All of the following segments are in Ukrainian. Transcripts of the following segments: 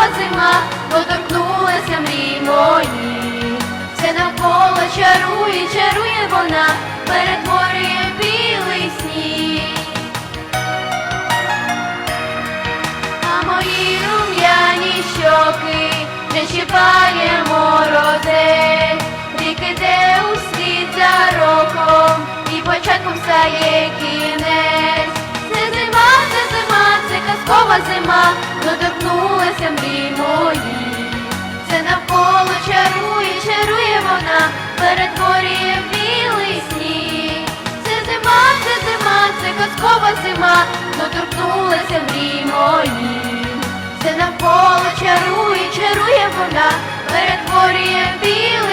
казкова зима, доторкнулася мрій мої. Все навколо чарує, чарує вона, перетворює білий сніг. А мої рум'яні щоки не чіпає морозець, рік іде у слід за роком, і початком стає кінець. Казкова зима, доторкнулася мрій мої. Це навколо чарує, чарує вона, перетворює в білий сніг. Це зима, це зима, це казкова зима, доторкнулася мрій мої. Це навколо чарує, чарує вона, перетворює в білий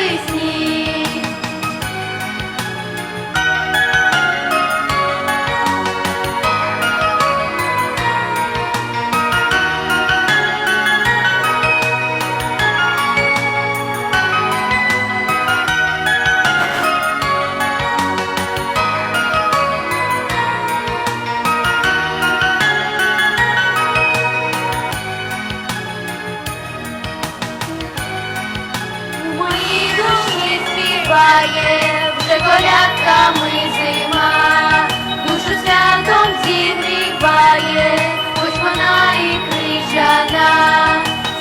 співає вже колядками зима, душу святом зігріває, хоч вона і крижана.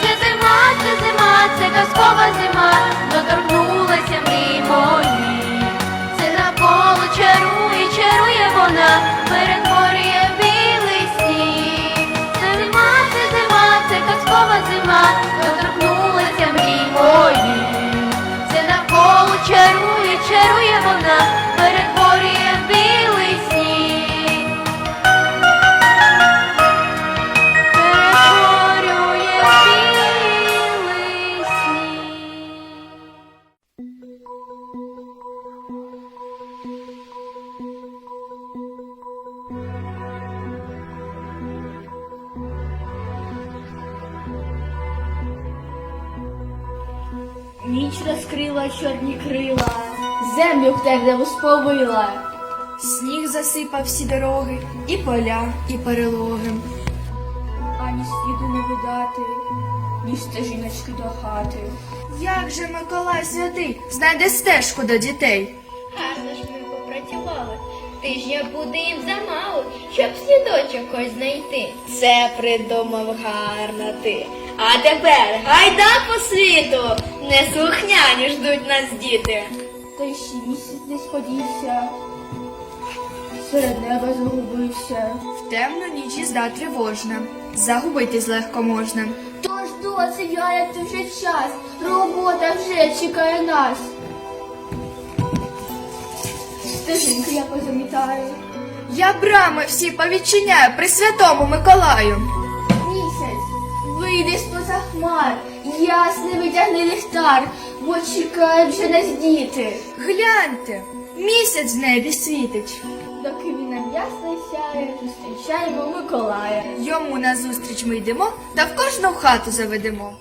Це зима, це зима, це казкова зима, доторкнулася мрій мої. Це навколо чарує, чарує вона, перетворює темряву сповила. Сніг засипав всі дороги, і поля, і перелоги. Ані сліду не видати, ні стежиночки до хати. Як же Миколай святий знайде стежку до дітей? Гарно ж ми попрацювали. Тижня буде їм замало, щоб слідочок ось знайти. Це придумав гарно ти. А тепер гайда по світу, неслухняні ждуть нас діти. Та й ще місяць не сподівся, серед неба загубився. В темну ніч їзда тривожна, загубитись легко можна. Тож доці гаяти вже час, робота вже чекає нас. Стежинки я позамітаю. Я брами всі повідчиняю при святому Миколаю. Місяць, вийди з-поза хмар, ясний витягни ліхтар, бо чекають вже нас діти. Гляньте, місяць в небі світить. Доки він нам ясно сяє, зустрічаємо Миколая. Йому назустріч ми йдемо та в кожну хату заведемо.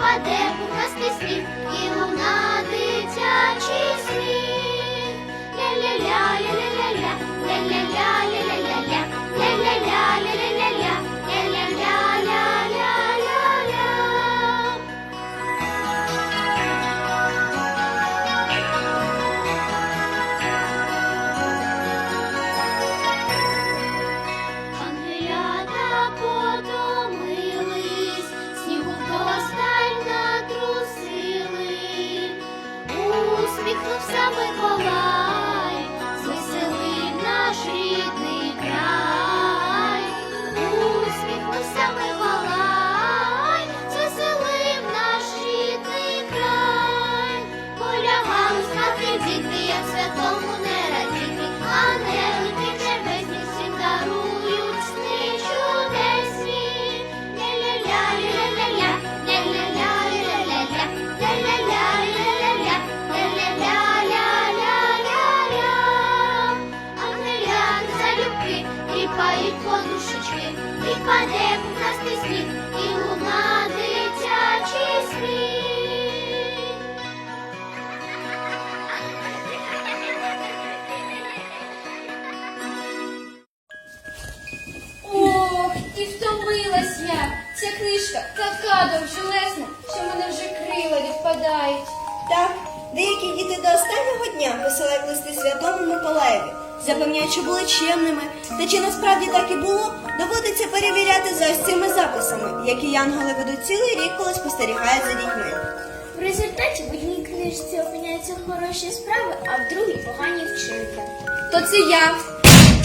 Паде у нас сніг і у які янголи ведуть цілий рік, коли спостерігають за дітьми. В результаті в одній книжці опиняються хороші справи, а в другій погані вчинки. То це я.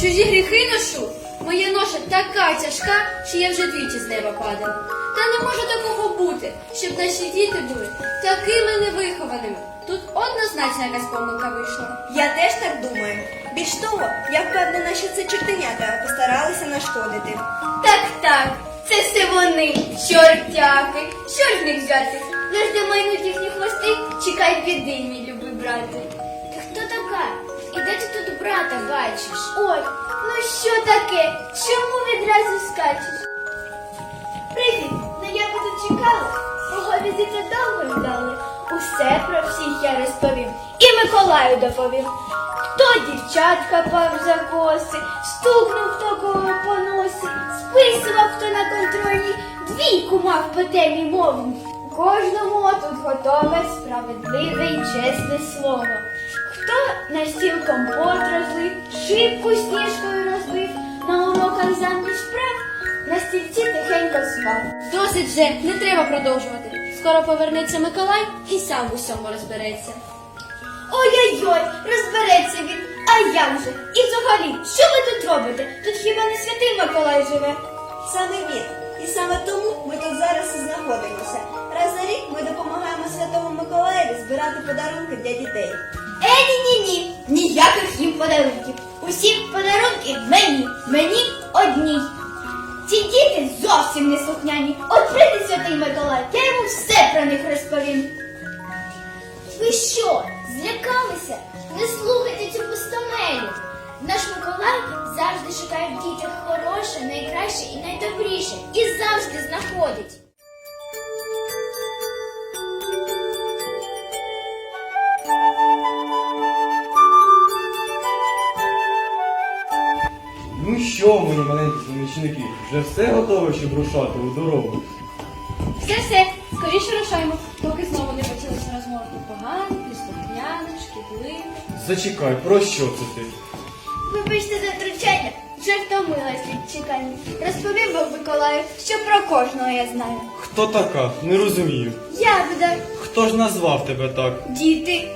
Чужі гріхи ношу. Моя ноша така тяжка, що я вже двічі з неба падала. Та не може такого бути, щоб наші діти були такими невихованими. Тут однозначно якась помилка вийшла. Я теж так думаю. Більш того, я впевнена, що це чортенята постаралися нашкодити. Так, так, це все вони, чортяки. З них взяти? Лиш де майнуть їхні хвости, чекай біди, мій любий брате. Ти хто така? І де ти тут брата бачиш? Ой, ну що таке? Чому відразу скачеш? Привіт, ну я би тут чекала. Мого візита довго ждали. Усе про всіх я розповім. І Миколаю доповім. Хто дівчат хапав за коси, стукнув хто кого по носі, списував хто на контрольній, двійку мав по темі мовні. Кожному тут готове справедливе і чесне слово. Хто на стіл компот розлив, шибку сніжкою розбив, на уроках замість справ на стільці тихенько спав. Досить вже, не треба продовжувати. Скоро повернеться Миколай і сам усьому розбереться. Ой-ой-ой, розбереться він, а я вже. І взагалі, що ви тут робите? Тут хіба не святий Миколай живе? Саме він. І саме тому ми тут зараз і знаходимося. Раз на рік ми допомагаємо Святому Миколаєві збирати подарунки для дітей. Е, ні-ні-ні, ніяких їм подарунків. Усі подарунки мені, мені одній. Ці діти зовсім не слухняні. От прийде святий Миколай, я йому все про них розповім. Ви що, злякалися? Не слухайте цю пустомелю. Наш Миколай завжди шукає в дітях хороше, найкраще і найдобріше. І завжди знаходить. Ну що, мої маленькі помічники, вже все готове, щоб рушати у дорогу. Все-все, скоріше рушаймо, поки знову не почалися розмови про поганих, неслухняних, шкідливих. Зачекай, про що це ти? Вибачте за втручання, вже втомилась від чекання. Розповім вам, Миколаю, що про кожного я знаю. Хто така? Не розумію. Ягода, Хто ж назвав тебе так? діти.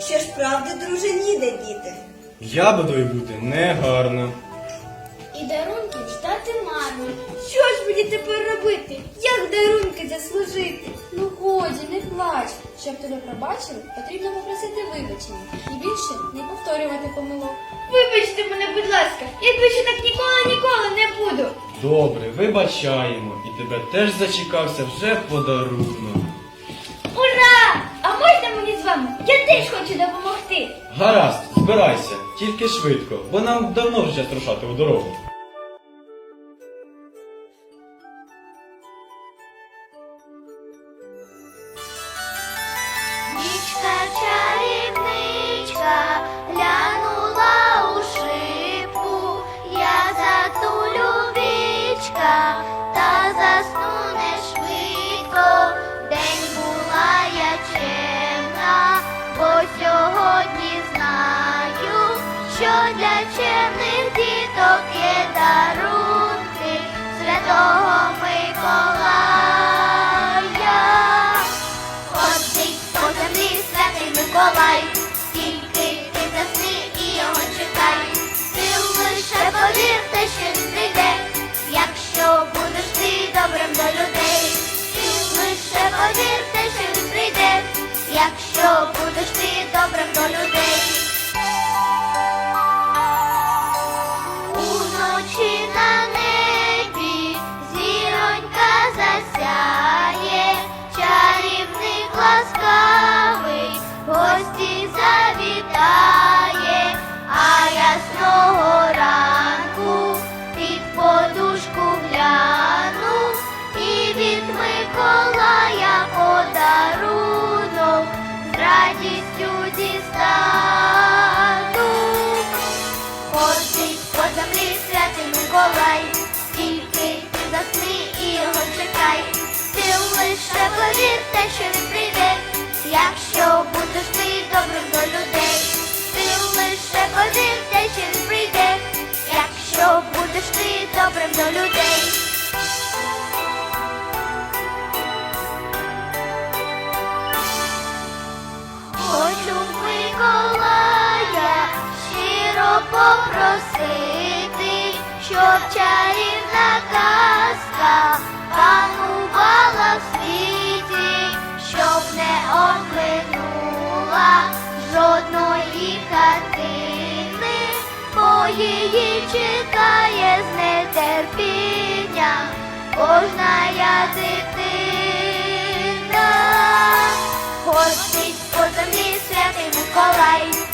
Що ж правди, друже, ніде діти. Ябедою бути негарно. І марно. Що ж мені тепер робити? Як дарунки заслужити? Ну годі, не плач. Щоб тебе пробачили, потрібно попросити вибачення і більше не повторювати помилок. Вибачте мене, будь ласка, я більше так ніколи ніколи не буду. Добре, вибачаємо, і тебе теж зачекався вже подарунок. Ура! А можна мені з вами? Я теж хочу допомогти. Гаразд, збирайся, тільки швидко, бо нам давно вже час рушати у дорогу. Дарунки Святого Миколая. Ходить по землі святий Миколай, тільки ти засни і його чекай. Ти лише повірте, що він прийде, якщо будеш ти добрим до людей. Ти лише повірте, що він прийде, якщо будеш ти добрим до людей. Завітає, а ясного ранку під подушку гляну і від Миколая подарунок з радістю дістану. Ходить по землі святий Миколай, тільки засни і його чекай. Ти лише повірте, що він прийде, якщо попросити, щоб чарівна казка панувала в світі, щоб не оминула жодної хатини, бо її чекає з нетерпінням кожна я дитина. Ходить по землі святий Миколай,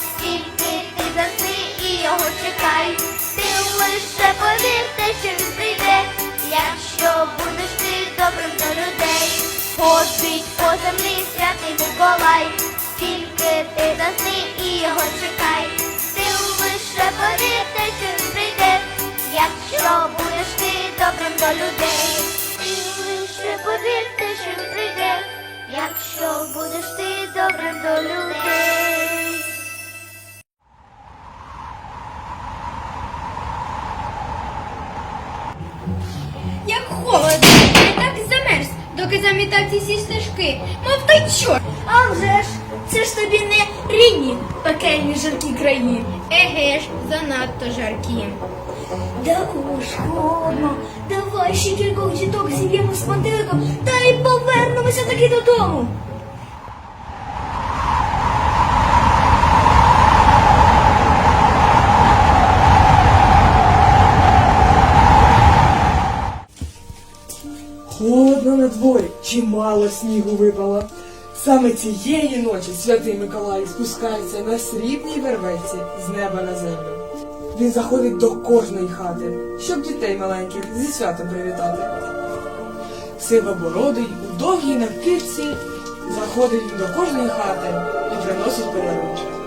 чекай. Ти лише повірте, що він прийде, якщо будеш ти добрим до людей. Ходить по землі святий Миколай, тільки ти засни і його чекай. Ти лише повірте, що він прийде, якщо будеш ти добрим до людей. Ти лише повірте, що він прийде. Якщо будеш ти добрим до людей. Доки замітав ці всі стежки, мов той чорт. А вже ж, це ж тобі не рідні пекельні жаркі краї. Еге ж, занадто жаркі. Да уж холодно, давай ще кількох діток зіб'ємо з пантеликом та й повернемося таки додому. Чимало снігу випало. Саме цієї ночі святий Миколай спускається на срібній вервеці з неба на землю. Він заходить до кожної хати, щоб дітей маленьких зі святом привітати. Сивобородий у довгій навкидці заходить до кожної хати і приносить подарунки.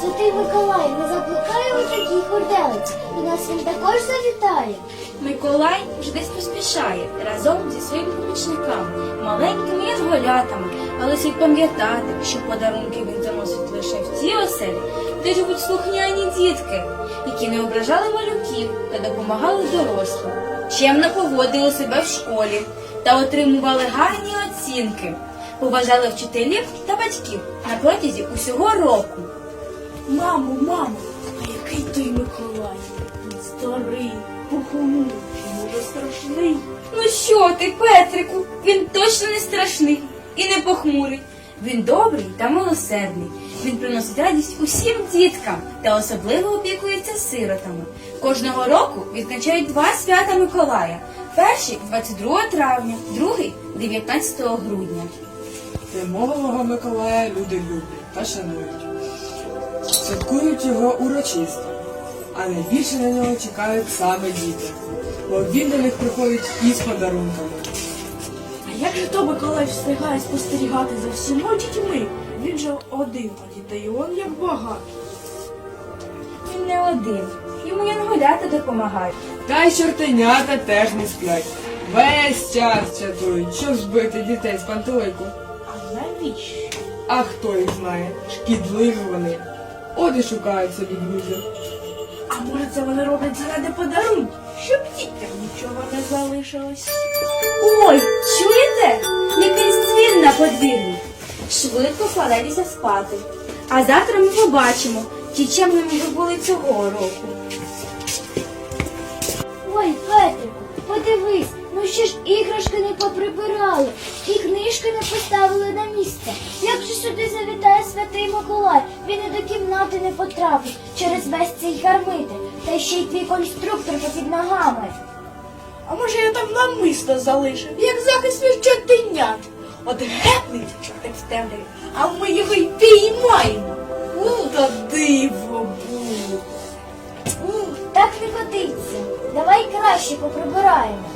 Святий Миколай не закликає у такій хорделиці, і нас він також завітає. Миколай вже десь поспішає разом зі своїми помічниками, маленькими янголятами, але слід пам'ятати, що подарунки він заносить лише в ті оселі, де живуть слухняні дітки, які не ображали малюків та допомагали дорослим, чемно поводили себе в школі та отримували гарні оцінки, поважали вчителів та батьків на протязі усього року. Мамо, мамо, а який той Миколай? Він старий, похмурий, може страшний. Ну що ти, Петрику? Він точно не страшний і не похмурий. Він добрий та милосердний. Він приносить радість усім діткам та особливо опікується сиротами. Кожного року відзначають два свята Миколая. Перший 22 травня, другий 19 грудня. Зимового Миколая люди люблять та шанують. Святкують його урочисто, а найбільше на нього чекають саме діти, бо він до них приходить із подарунками. А як же то Миколай встигає спостерігати за всіма дітьми? Він же один, а дітей он як багато. Він не один. Йому янголята допомагають. Та й чортенята теж не сплять. Весь час чатують, щоб збити дітей з пантелику. А Навіщо? А хто їх знає? Шкідливі вони. От і шукають собі друзів. А може це вони роблять заради подарунків, щоб дітям нічого не залишилось? Ой, чуєте? Якийсь дзвін на подвір'ї. Швидко кладайтеся спати. А завтра ми побачимо, чи чемними ви були цього року. Ой, Петрику, подивись, ну ще ж іграшки не поприбирали, і книжки не поставили на місце. Як же сюди завітає святий Миколай? Він і до кімнати не потрапить через весь цей гармитель, та ще й твій конструктор попід ногами. А може я там намисто залишив, як захист від чортенят? От гепнеться чортик в темряві, а ми його й піймаємо. Ну, то диво. Ух, так не годиться. Давай краще поприбираємо.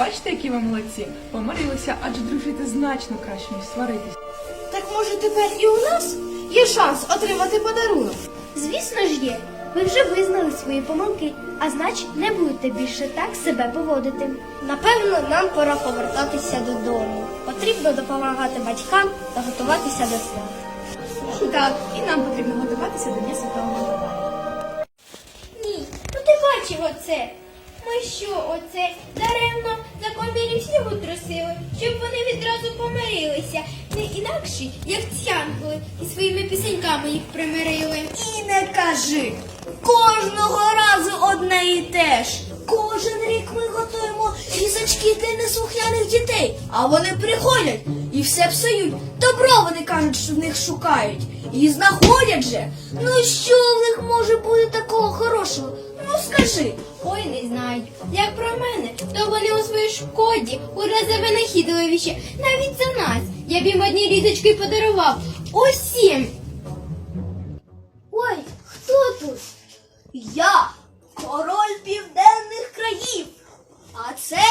Бачите, які ви молодці. Помирилися, адже дружити значно краще, ніж сваритись. Так може тепер і у нас є шанс отримати подарунок? Звісно ж є. Ви вже визнали свої помилки, а значить не будете більше так себе поводити. Напевно, нам пора повертатися додому. Потрібно допомагати батькам та готуватися до свят. Так, і нам потрібно готуватися до Дня Святого Миколая. Ні, ну ти бачив оце. Ми що, оце даремно за комбілів снігу трусили, щоб вони відразу помирилися. Не інакше, як ці і своїми пісеньками їх примирили. І не кажи. Кожного разу одне і те ж. Кожен рік ми готуємо різочки для неслухняних дітей, а вони приходять і все псують. Добро вони кажуть, що в них шукають. І знаходять же. Ну що в них може бути такого хорошого? Ну скажи. Ой, не знають. Як про мене, то вони у своїй шкоді у рази винахідливіші, навіть за нас. Я б їм одні різочки подарував. Усім. Ой, хто тут? Я король південних країв. А це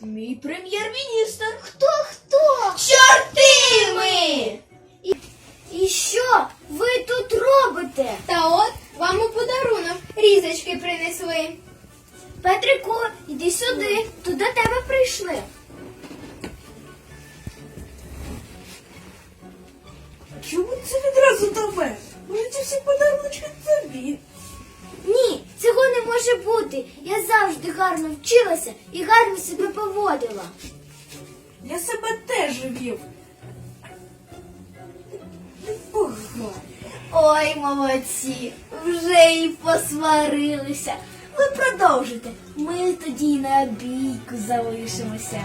мій прем'єр-міністр. Хто хто? Чорти ми! І що ви тут робите? Та от вам у подарунок різочки принесли. Петрику, іди сюди, тут до тебе прийшли. Чому це відразу до мене? Може ці всі подарунки тобі? Ні, цього не може бути. Я завжди гарно вчилася і гарно себе поводила. Я себе теж вів. Ой, молодці, вже і посварилися. Ви продовжите. Ми тоді на бійку залишимося.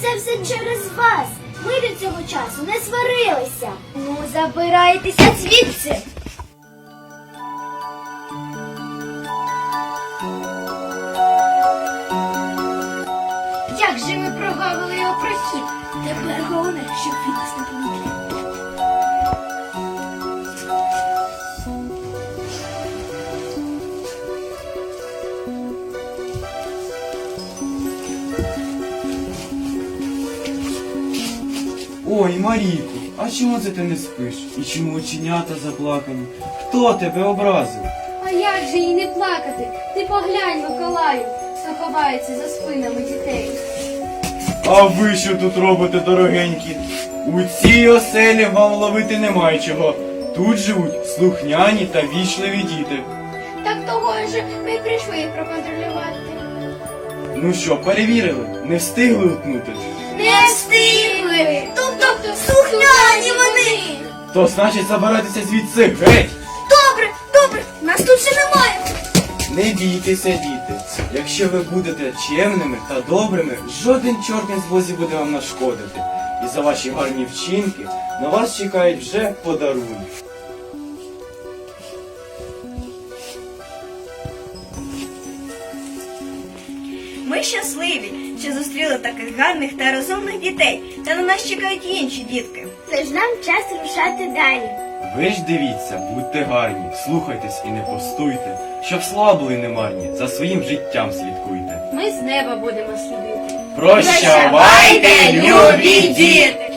Це все через вас. Ми до цього часу не сварилися. Ну, забирайтеся звідси. Як же ми прогавили його прохід? Тепер головне, щоб він нас не помітив. Ой, Марійку, а чому це ти не спиш? І чому оченята заплакані? Хто тебе образив? А як же їй не плакати? Ти поглянь, Миколаю, хто ховається за спинами дітей. А ви що тут робите, дорогенькі? У цій оселі вам ловити немає чого. Тут живуть слухняні та вічливі діти. Так того ж ми прийшли проконтролювати. Ну що, перевірили? Не встигли утнути? Не встигли! Тобто слухняні вони! То значить забиратися звідси геть! Добре, добре, нас тут ще немає. Не бійтеся, діти. Якщо ви будете чемними та добрими, жоден чорт не злозі буде вам нашкодити. І за ваші гарні вчинки на вас чекають вже подарунки. Ми щасливі, що зустріли таких гарних та розумних дітей, та на нас чекають інші дітки. Тож нам час рушати далі. Ви ж дивіться, будьте гарні, слухайтесь і не постуйте, щоб слова були не марні, за своїм життям слідкуйте. Ми з неба будемо слідити. Прощавайте, любі діти!